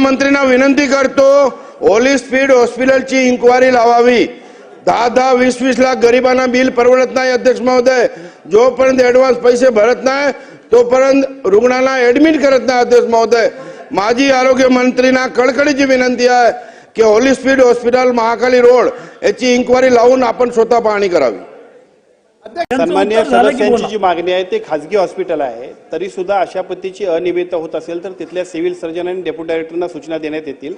आरोग्यमंत्रींना विनंती करतो ओली स्पीड हॉस्पिटलची इन्क्वायरी लावावी. दहा दहा वीस वीस लाख गरिबांना बिल परवडत नाही अध्यक्ष महोदय. जोपर्यंत ऍडव्हान्स पैसे भरत नाही तोपर्यंत रुग्णाला ऍडमिट करत नाही अध्यक्ष महोदय. माझी आरोग्य मंत्रींना कडकडीची विनंती आहे की holy speed hospital Mahakali road याची इन्क्वायरी लावून आपण स्वतः पाहणी करावी. सन्मान्य सदस्यांची. जी मागणी आहे ते खाजगी हॉस्पिटल आहे तरी सुद्धा अशा पद्धतीची अनियमितता होत असेल तर तिथल्या सिव्हिल सर्जन आणि डेप्युटी डायरेक्टरना सूचना देण्यात येतील.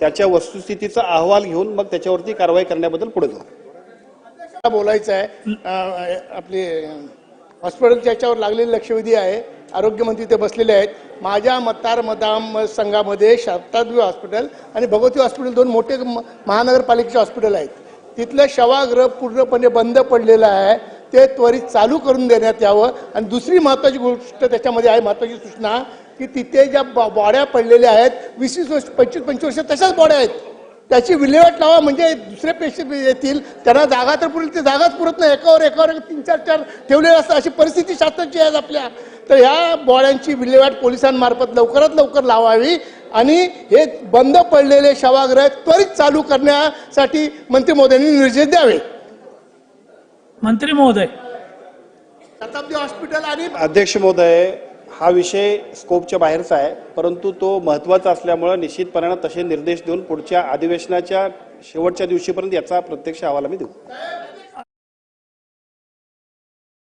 त्याच्या वस्तुस्थितीचा अहवाल घेऊन मग त्याच्यावरती कारवाई करण्याबद्दल पुढे जाऊ. बोलायचं आहे आपले हॉस्पिटलच्या याच्यावर लागलेली लक्षवेधी आहे आरोग्यमंत्री ते बसलेले आहेत. माझ्या मतदार मतदार संघामध्ये शताब्दी हॉस्पिटल आणि भगवती हॉस्पिटल दोन मोठे महानगरपालिकेचे हॉस्पिटल आहेत. तिथलं शवागृह पूर्णपणे बंद पडलेलं आहे. ते त्वरित चालू करून देण्यात यावं. आणि दुसरी महत्त्वाची गोष्ट त्याच्यामध्ये आहे महत्त्वाची सूचना की तिथे ज्या बॉ- बॉड्या पडलेल्या आहेत वीस वीस वर्ष पंचवीस पंचवीस वर्ष तशाच बॉड्या आहेत. त्याची विल्हेवाट लावा म्हणजे दुसरे पेशंट येतील त्यांना जागा तर पुरेल ते जागाच पुरत नाही. एकावर एकावर तीन चार चार ठेवलेले असतात. अशी परिस्थिती शासनाची आहे आपल्या. तर ह्या बॉड्यांची विल्हेवाट पोलिसांमार्फत लवकरात लवकर लावावी. आणि हे बंद पडलेले शवागृह त्वरित चालू करण्यासाठी मंत्री मोदयांनी निर्देश द्यावे मंत्री महोदय. शताब्दी हॉस्पिटल आणि अध्यक्ष महोदय हा विषय स्कोपच्या बाहेरचा आहे परंतु तो महत्त्वाचा असल्यामुळे निश्चितपणानं तसे निर्देश देऊन पुढच्या अधिवेशनाच्या शेवटच्या दिवशीपर्यंत याचा प्रत्यक्ष अहवाल आम्ही देऊ.